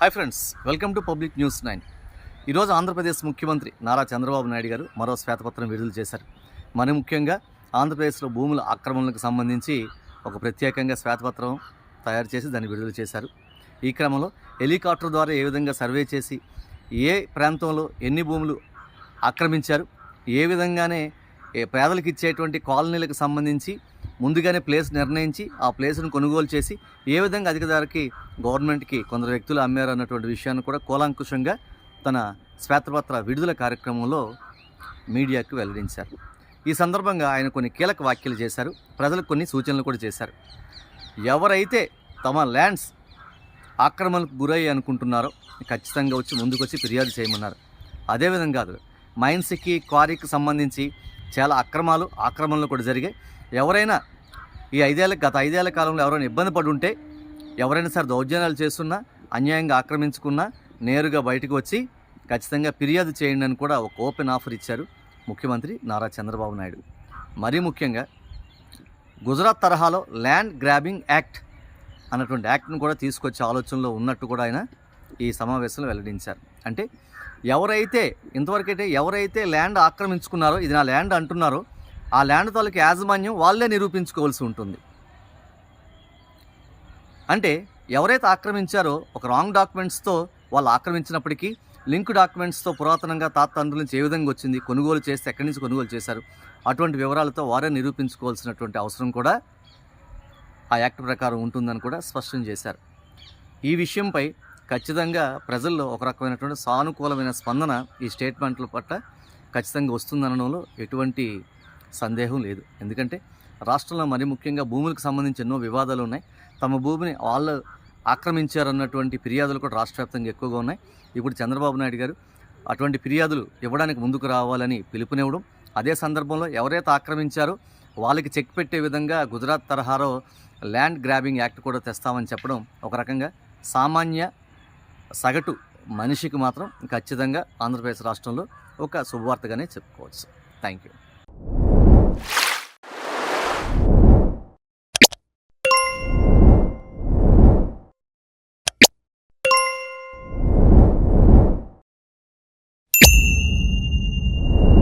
Hi friends welcome to public news nine. ఈరోజు ఆంధ్రప్రదేశ్ ముఖ్యమంత్రి నారా చంద్రబాబు నాయుడు గారు మరో శ్వేతపత్రం విడుదల చేశారు. మరి ముఖ్యంగా ఆంధ్రప్రదేశ్లో భూముల ఆక్రమణలకు సంబంధించి ఒక ప్రత్యేకంగా శ్వేతపత్రం తయారు చేసి దాన్ని విడుదల చేశారు. ఈ క్రమంలో హెలికాప్టర్ ద్వారా ఏ విధంగా సర్వే చేసి ఏ ప్రాంతంలో ఎన్ని భూములు ఆక్రమించారు ఏ విధంగానే పేదలకు ఇచ్చేటువంటి కాలనీలకు సంబంధించి ముందుగానే ప్లేస్ నిర్ణయించి ఆ ప్లేస్ను కొనుగోలు చేసి ఏ విధంగా అధిక ధరకి గవర్నమెంట్కి కొందరు వ్యక్తులు అమ్మారు అన్నటువంటి విషయాన్ని కూడా కూలంకుషంగా తన శ్వేతపత్ర విడుదల కార్యక్రమంలో మీడియాకు వెల్లడించారు. ఈ సందర్భంగా ఆయన కొన్ని కీలక వ్యాఖ్యలు చేశారు. ప్రజలకు కొన్ని సూచనలు కూడా చేశారు. ఎవరైతే తమ ల్యాండ్స్ ఆక్రమణకు గురయ్యి అనుకుంటున్నారో ఖచ్చితంగా వచ్చి ముందుకొచ్చి ఫిర్యాదు చేయమన్నారు. అదేవిధంగా కాదు మైన్స్కి క్వారీకి సంబంధించి చాలా అక్రమాలు ఆక్రమణలు కూడా జరిగాయి. ఎవరైనా ఈ ఐదేళ్ళ గత ఐదేళ్ళ కాలంలో ఎవరైనా ఇబ్బంది పడి ఉంటే ఎవరైనా సరే దౌర్జన్యాలు చేస్తున్నా అన్యాయంగా ఆక్రమించుకున్నా నేరుగా బయటకు వచ్చి ఖచ్చితంగా ఫిర్యాదు చేయండి అని కూడా ఒక ఓపెన్ ఆఫర్ ఇచ్చారు ముఖ్యమంత్రి నారా చంద్రబాబు నాయుడు. మరీ ముఖ్యంగా గుజరాత్ తరహాలో ల్యాండ్ గ్రాబింగ్ యాక్ట్ అన్నటువంటి యాక్ట్ను కూడా తీసుకొచ్చే ఆలోచనలో ఉన్నట్టు కూడా ఆయన ఈ సమావేశంలో వెల్లడించారు. అంటే ఎవరైతే ఇంతవరకైతే ఎవరైతే ల్యాండ్ ఆక్రమించుకున్నారో ఇది నా ల్యాండ్ అంటున్నారో ఆ ల్యాండ్ తాలూకు యాజమాన్యం వాళ్ళే నిరూపించుకోవాల్సి ఉంటుంది. అంటే ఎవరైతే ఆక్రమించారో ఒక రాంగ్ డాక్యుమెంట్స్తో వాళ్ళు ఆక్రమించినప్పటికీ లింక్ డాక్యుమెంట్స్తో పురాతనంగా తాత తండ్రుల నుంచి ఏ విధంగా వచ్చింది కొనుగోలు చేస్తే ఎక్కడి నుంచి కొనుగోలు చేశారు అటువంటి వివరాలతో వారే నిరూపించుకోవాల్సినటువంటి అవసరం కూడా ఆ యాక్ట్ ప్రకారం ఉంటుందని కూడా స్పష్టం చేశారు. ఈ విషయంపై ఖచ్చితంగా ప్రజల్లో ఒక రకమైనటువంటి సానుకూలమైన స్పందన ఈ స్టేట్మెంట్ల పట్ల ఖచ్చితంగా వస్తుందనడంలో ఎటువంటి సందేహం లేదు. ఎందుకంటే రాష్ట్రంలో మరి ముఖ్యంగా భూములకు సంబంధించి ఎన్నో వివాదాలు ఉన్నాయి. తమ భూమిని వాళ్ళు ఆక్రమించారన్నటువంటి ఫిర్యాదులు కూడా రాష్ట్ర వ్యాప్తంగా ఎక్కువగా ఉన్నాయి. ఇప్పుడు చంద్రబాబు నాయుడు గారు అటువంటి ఫిర్యాదులు ఇవ్వడానికి ముందుకు రావాలని పిలుపునివ్వడం అదే సందర్భంలో ఎవరైతే ఆక్రమించారో వాళ్ళకి చెక్ పెట్టే విధంగా గుజరాత్ తరహాలో ల్యాండ్ గ్రాబింగ్ యాక్ట్ కూడా తెస్తామని చెప్పడం ఒక రకంగా సామాన్య సగటు మనిషికి మాత్రం ఖచ్చితంగా ఆంధ్రప్రదేశ్ రాష్ట్రంలో ఒక శుభవార్తగానే చెప్పుకోవచ్చు. Thank you